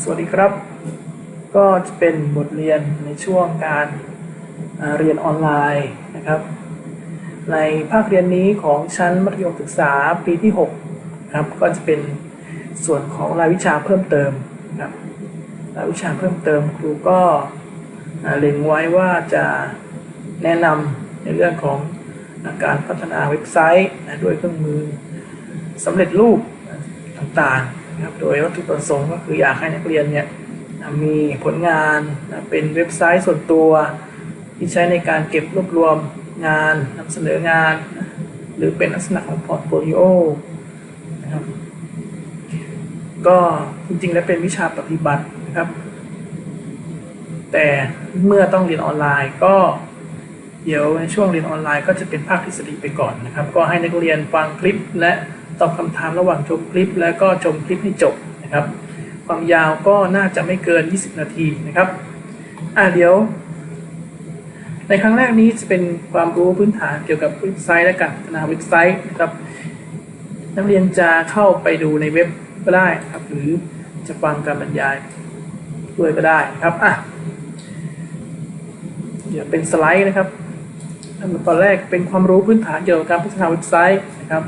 สวัสดีครับ ก็จะเป็นบทเรียนในช่วงการเรียนออนไลน์นะครับ ในภาคเรียนนี้ของชั้นมัธยมศึกษาปีที่6ครับก็จะเป็นส่วนของรายวิชาเพิ่มเติมครับรายวิชาเพิ่มเติมครูก็เล็งไว้ว่าจะแนะนำในเรื่องของการพัฒนาเว็บไซต์ด้วยเครื่องมือสำเร็จรูปต่างๆ นะครับโดยวัตถุประสงค์ก็คืออยากให้นักเรียนเนี่ยมีผลงานนะเป็นเว็บไซต์ส่วนตัวที่ใช้ในการเก็บรวบรวมงานนำเสนองาน หรือเป็นลักษณะของพอร์ตโฟลิโอนะครับก็จริงๆแล้วเป็นวิชาปฏิบัตินะครับ แต่เมื่อต้องเรียนออนไลน์ก็เดี๋ยวในช่วงเรียนออนไลน์ก็จะเป็นภาคทฤษฎีไปก่อนนะครับ ก็ให้นักเรียนฟังคลิปและ ตอบคำถามระหว่างชมคลิป และก็ชมคลิปให้จบนะครับ ความยาวก็น่าจะไม่เกิน 20 นาทีนะครับอะเดี๋ยว ในครั้งแรกนี้จะเป็นความรู้พื้นฐานเกี่ยวกับเว็บไซต์และการพัฒนาเว็บไซต์นะครับ นักเรียนจะเข้าไปดูในเว็บก็ได้ครับ หรือจะฟังการบรรยายด้วยก็ได้ครับอะเดี๋ยวเป็นสไลด์นะครับตอนแรกเป็นความรู้พื้นฐานเกี่ยวกับการพัฒนาเว็บไซต์นะครับ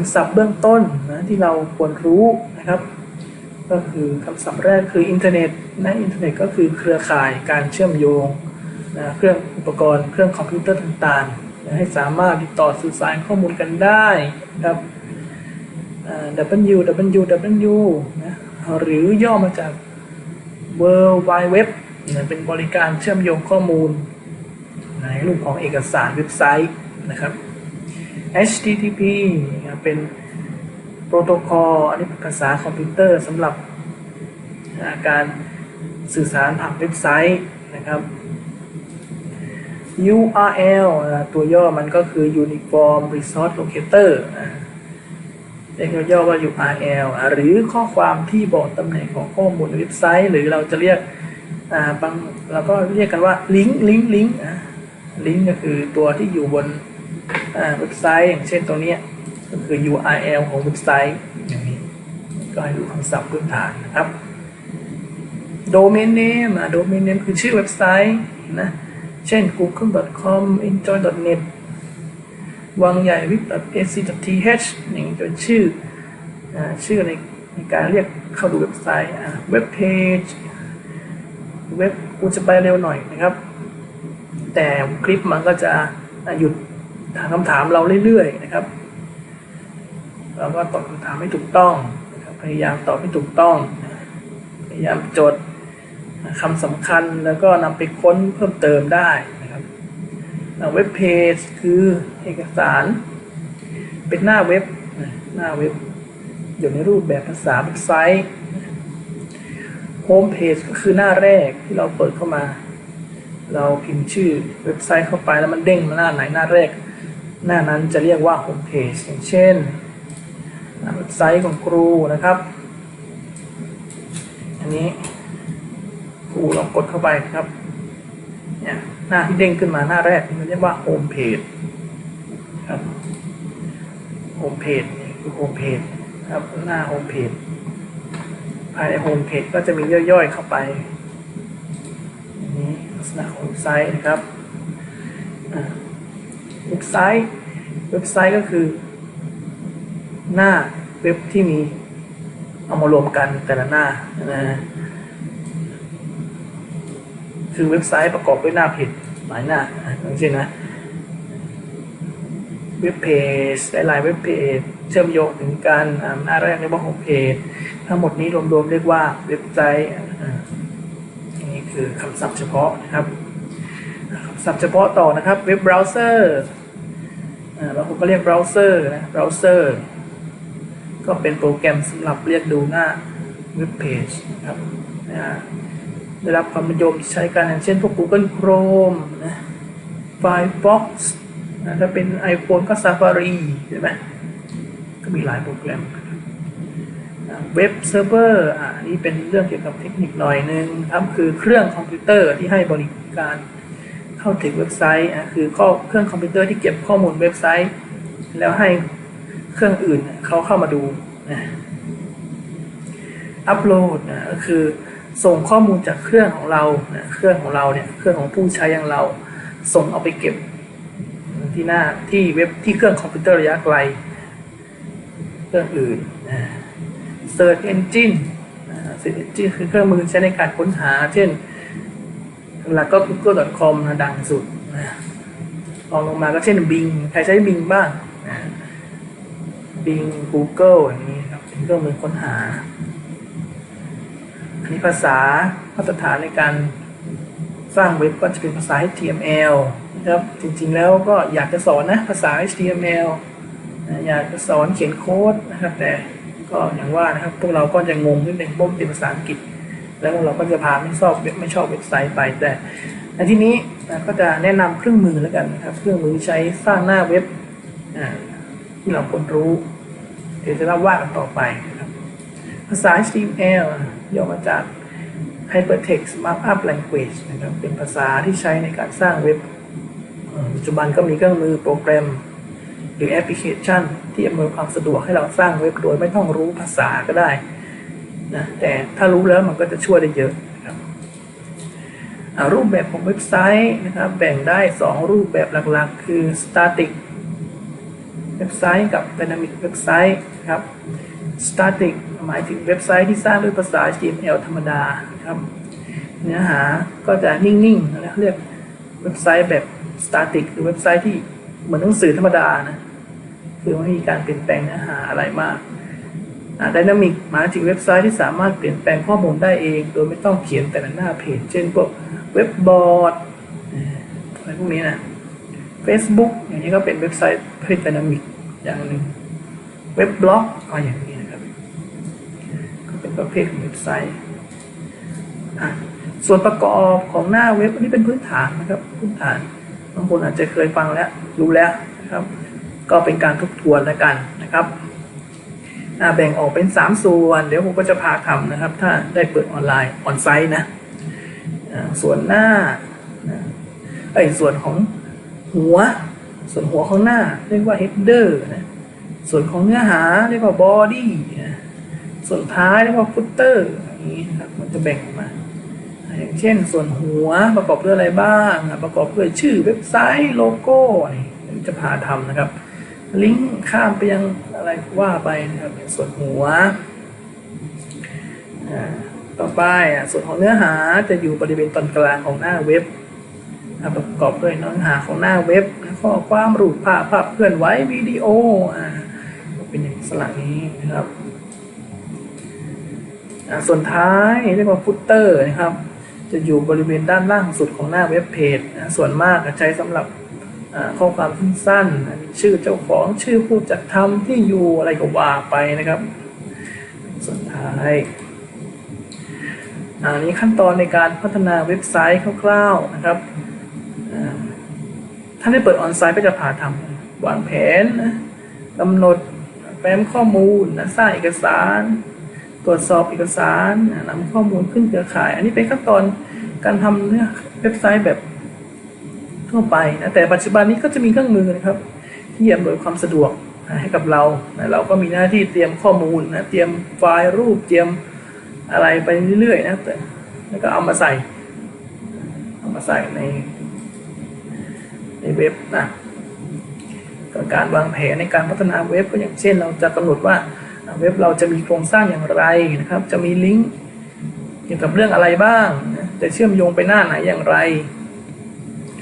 คำศัพท์เบื้องต้นนะที่เราควรรู้นะครับ ก็คือคำศัพท์แรกคืออินเทอร์เน็ตนะอินเทอร์เน็ตก็คือเครือข่ายการเชื่อมโยงนะเครื่องอุปกรณ์เครื่องคอมพิวเตอร์ต่างๆนะให้สามารถติดต่อสื่อสารข้อมูลกันได้นะครับ www นะหรือย่อมาจาก World Wide Web นะเป็นบริการเชื่อมโยงข้อมูล ในรูปของเอกสารเว็บไซต์นะครับ HTTP เป็นโปรโตคอลอันนี้ภาษาคอมพิวเตอร์สำหรับการสื่อสารผ่านเว็บไซต์นะครับ URL ตัวย่อมันก็คือ Uniform Resource Locator เรียกย่อว่า URL หรือข้อความที่บอกตำแหน่งของข้อมูลเว็บไซต์ หรือเราจะเรียกบางเราก็เรียกกันว่าลิงก์ลิงก์ลิงก์ลิงก์ก็คือตัวที่อยู่บน เว็บไซต์อย่างเช่นตัวเนี้ยก็คือ URL ของเว็บไซต์อย่างนี้ ก็ให้ดูคำศัพท์พื้นฐานนะครับ domain name อะ domain name คือชื่อเว็บไซต์นะ เช่น google.com enjoy.net วังใหญ่ wip.ac.th อย่างนี้เป็นชื่ออชื่อในในการเรียกเข้าดูเว็บไซต์อ่า web page เว็บกูจะไปเร็วหน่อยนะครับ แต่คลิปมันก็จะหยุด ถามคำถามเราเรื่อยๆนะครับ เราก็ตอบคำถามให้ถูกต้องพยายามตอบให้ถูกต้อง พยายามจดคำสำคัญแล้วก็นำไปค้นเพิ่มเติมได้นะครับเว็บเพจคือเอกสาร เป็นหน้าเว็บหน้าเว็บอยู่ในรูปแบบภาษาเว็บไซต์โฮมเพจก็คือหน้าแรกที่เราเปิดเข้ามา เราพิมพ์ชื่อเว็บไซต์เข้าไปแล้วมันเด้งมาหน้าไหนหน้าแรก หน้านั้นจะเรียกว่าโฮมเพจอย่างเช่นเว็บไซต์ของครูนะครับ อันนี้ครูลองกดเข้าไปครับเนี่ยหน้าที่เด้งขึ้นมาหน้าแรกมันเรียกว่าโฮมเพจครับโฮมเพจคือโฮมเพจครับหน้าโฮมเพจภายในโฮมเพจก็จะมีย่อยๆเข้าไปนี้ลักษณะของเว็บไซต์นะครับอ่าเว็บไซต์ เว็บไซต์ก็คือ หน้าเว็บที่มีเอามารวมกันแต่ละหน้านะคือเว็บไซต์ประกอบด้วยหน้าเพจหลายหน้าอย่างเช่นนะเว็บเพจหลายเว็บเพจเชื่อมโยงถึงกันหน้าแรกเรียกว่าโฮมเพจทั้งหมดนี้รวมๆเรียกว่าเว็บไซต์นนี้คือคำศัพท์เฉพาะนะครับคำศัพท์เฉพาะต่อนะครับเว็บเบราว์เซอร์ บางคนก็เรียกเบราว์เซอร์นะเบราว์เซอร์ก็เป็นโปรแกรมสำหรับเรียกดูหน้าเว็บเพจครับนะได้รับความนิยมใช้กันอย่างเช่นพวก Google Chrome นะ Firefox นะถ้าเป็น iPhone ก็ Safari ใช่ไหมก็มีหลายโปรแกรมเว็บเซิร์ฟเวอร์อ่านี่เป็นเรื่องเกี่ยวกับเทคนิคหน่อยนึงครับคือเครื่องคอมพิวเตอร์ที่ให้บริการ เข้าถึงเว็บไซต์คือข้อเครื่องคอมพิวเตอร์ที่เก็บข้อมูลเว็บไซต์ แล้วให้เครื่องอื่นเขาเข้ามาดูอัปโหลดก็คือส่งข้อมูลจากเครื่องของเราเครื่องของเราเนี่ยเครื่องของผู้ใช้อย่างเรา ส่งเอาไปเก็บที่หน้าที่เว็บที่เครื่องคอมพิวเตอร์ระยะไกล เครื่องอื่น Search Engine นะ Search Engine คือเครื่องมือใช้ในการค้นหา เช่น หลักก็ google.com นะดังสุดนะลองลงมาก็เช่น Bing ใครใช้ Bing บ้างนะ Bing Google อย่างนี้ครับเป็นเครื่องมือค้นหา อันนี้ภาษามาตรฐานในการสร้างเว็บก็จะเป็นภาษา HTML นะครับ จริงๆแล้วก็อยากจะสอนนะภาษา HTML นะอยากจะสอนเขียนโค้ดนะครับ แต่ก็อย่างว่านะครับ พวกเราก็จะงงนิดนึงเพราะมันเป็นภาษาอังกฤษ แล้วเราก็จะพาไม่ชอบไม่ชอบเว็บไซต์ไปแต่ในที่นี้ก็จะแนะนำเครื่องมือแล้วกันนะครับ เครื่องมือใช้สร้างหน้าเว็บที่เราควรรู้ เดี๋ยวจะเล่าว่ากันต่อไปนะครับภาษา HTML ย่อมาจาก Hypertext Markup Language นะครับเป็นภาษาที่ใช้ในการสร้างเว็บปัจจุบันก็มีเครื่องมือโปรแกรม หรือแอปพลิเคชัน ที่อำนวยความสะดวกให้เราสร้างเว็บโดยไม่ต้องรู้ภาษาก็ได้ นะแต่ถ้ารู้แล้วมันก็จะช่วยได้เยอะนะครับรูปแบบของเว็บไซต์นะครับแบ่งได้ 2 รูปแบบหลักๆ คือ static เว็บไซต์กับ dynamic เว็บไซต์ครับ static หมายถึงเว็บไซต์ที่สร้างด้วยภาษา HTML ธรรมดาครับ เนื้อหาก็จะนิ่งๆนะเรียกเว็บไซต์แบบ static หรือเว็บไซต์ที่เหมือนหนังสือธรรมดานะคือไม่มีการเปลี่ยนแปลงเนื้อหาอะไรมาก ดินามิกหมายถึงเว็บไซต์ที่สามารถเปลี่ยนแปลงข้อมูลได้เอง โดยไม่ต้องเขียนแต่ละหน้าเพจ เช่นพวกเว็บบอร์ดอะไรพวกนี้นะ Facebook อย่างนี้ก็เป็นเว็บไซต์ประเภทดินามิกอย่างหนึ่งเว็บบล็อกอะไรอย่างนี้นะครับ ก็เป็นประเภทของเว็บไซต์ส่วนประกอบของหน้าเว็บอันนี้เป็นพื้นฐานนะครับ พื้นฐานบางคนอาจจะเคยฟังแล้วรู้แล้วนะครับ ก็เป็นการทบทวนแล้วกันนะครับ แบ่งออกเป็น 3 ส่วน เดี๋ยวผมก็จะพาทำนะครับ ถ้าได้เปิดออนไลน์ออนไซต์นะส่วนหน้าไอ้ส่วนของหัว ส่วนหัวของหน้า เรียกว่า header นะส่วนของเนื้อหาเรียกว่า body นะส่วนท้ายเรียกว่า footer อย่างนี้นะครับมันจะแบ่งออกมา อย่างเช่น ส่วนหัวประกอบด้วยอะไรบ้าง ประกอบด้วยชื่อเว็บไซต์โลโก้นี่จะพาทำนะครับ ลิงก์ข้ามไปยังอะไรว่าไปนะครับส่วนหัว ต่อไปอะส่วนของเนื้อหาจะอยู่บริเวณตอนกลางของหน้าเว็บประกอบด้วยเนื้อหาของหน้าเว็บข้อความรูปภาพภาพเคลื่อนไหววิดีโออ่าเป็นอย่างลักษณะนี้นะครับส่วนท้ายเรียกว่าฟุตเตอร์นะครับ จะอยู่บริเวณด้านล่างสุดของหน้าเว็บเพจส่วนมากใช้สำหรับ ข้อความสั้นๆนชื่อเจ้าของชื่อผู้จัดทำที่อยู่อะไรก็ว่าไปนะครับส่วนท้ายอันนี้ขั้นตอนในการพัฒนาเว็บไซต์คร่าวๆนะครับอ่าถ้าได้เปิดออนไซต์ก็จะพาทำวางแผนกำหนดแฟ้มข้อมูลสร้างเอกสาร ตรวจสอบเอกสารนำข้อมูลขึ้นเครือข่าย อันนี้เป็นขั้นตอนการทำเนี่ยเว็บไซต์แบบ ทั่วไปนะแต่ปัจจุบันนี้ก็จะมีเครื่องมือนะครับ ที่อำนวยความสะดวกนะให้กับเรานะเราก็มีหน้าที่เตรียมข้อมูลนะเตรียมไฟล์รูปเตรียมอะไรไปเรื่อยๆนะแต่แล้วก็เอามาใส่เอามาใส่ในในเว็บนะกการวางแผนในการพัฒนาเว็บก็อย่างเช่น เราจะกำหนดว่าเว็บเราจะมีโครงสร้างอย่างไรนะครับ จะมีลิงก์เกี่ยวกับเรื่องอะไรบ้างนะจะเชื่อมโยงไปหน้าไหนอย่างไร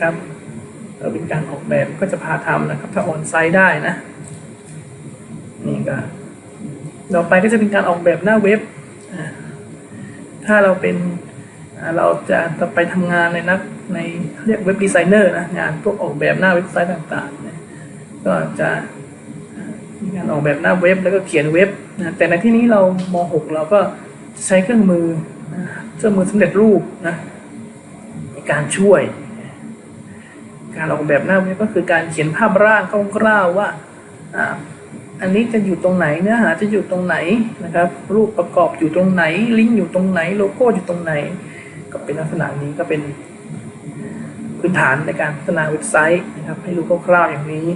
ครับ เราเป็นการออกแบบก็จะพาทำนะครับ ถ้าออนไซต์ได้นะนี่ก็ต่อไปก็จะเป็นการออกแบบหน้าเว็บ ถ้าเราเป็นเราจะจะไปทำงานในนักในเรียกเว็บดีไซเนอร์นะงานพวกออกแบบหน้าเว็บไซต์ต่างๆนะก็จะมีการออกแบบหน้าเว็บแล้วก็เขียนเว็บนะแต่ในที่นี้เราม .6 เราก็ใช้เครื่องมือเครื่องมือสำเร็จรูปนะในการช่วย การออกแบบหน้าเว็บก็คือการเขียนภาพร่างคร่าวๆว่าอันนี้จะอยู่ตรงไหนเนื้อหาจะอยู่ตรงไหนนะครับ รูปประกอบอยู่ตรงไหน ลิงก์อยู่ตรงไหนโลโก้อยู่ตรงไหน ก็เป็นลักษณะนี้ก็เป็นพื้นฐานในการพัฒนาเว็บไซต์นะครับ ให้รู้คร่าวๆอย่างนี้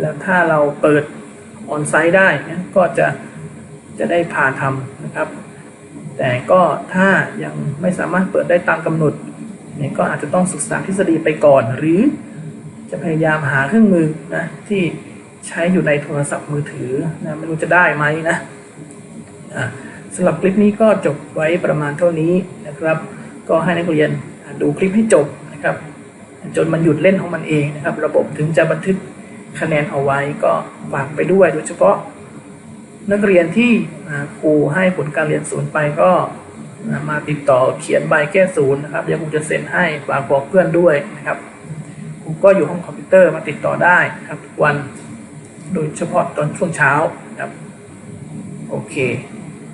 แล้วถ้าเราเปิดออนไซต์ได้นะก็จะจะได้พาทำนะครับ แต่ก็ถ้ายังไม่สามารถเปิดได้ตามกำหนด เนี่ยก็อาจจะต้องศึกษาทฤษฎีไปก่อน หรือจะพยายามหาเครื่องมือนะที่ใช้อยู่ในโทรศัพท์มือถือนะไม่รู้จะได้ไหมนะสำหรับคลิปนี้ก็จบไว้ประมาณเท่านี้นะครับ ก็ให้นักเรียนดูคลิปให้จบนะครับ จนมันหยุดเล่นของมันเองนะครับ ระบบถึงจะบันทึกคะแนนเอาไว้ก็ฝากไปด้วยโดยเฉพาะนักเรียนที่ครูให้ผลการเรียนศูนย์ไปก็ มาติดต่อเขียนใบแก้ศูนย์นะครับเดี๋ยวครูจะเซ็นให้ฝากบอกเพื่อนด้วยนะครับผมก็อยู่ห้องคอมพิวเตอร์มาติดต่อได้ครับทุกวัน โดยเฉพาะตอนช่วงเช้านะครับโอเค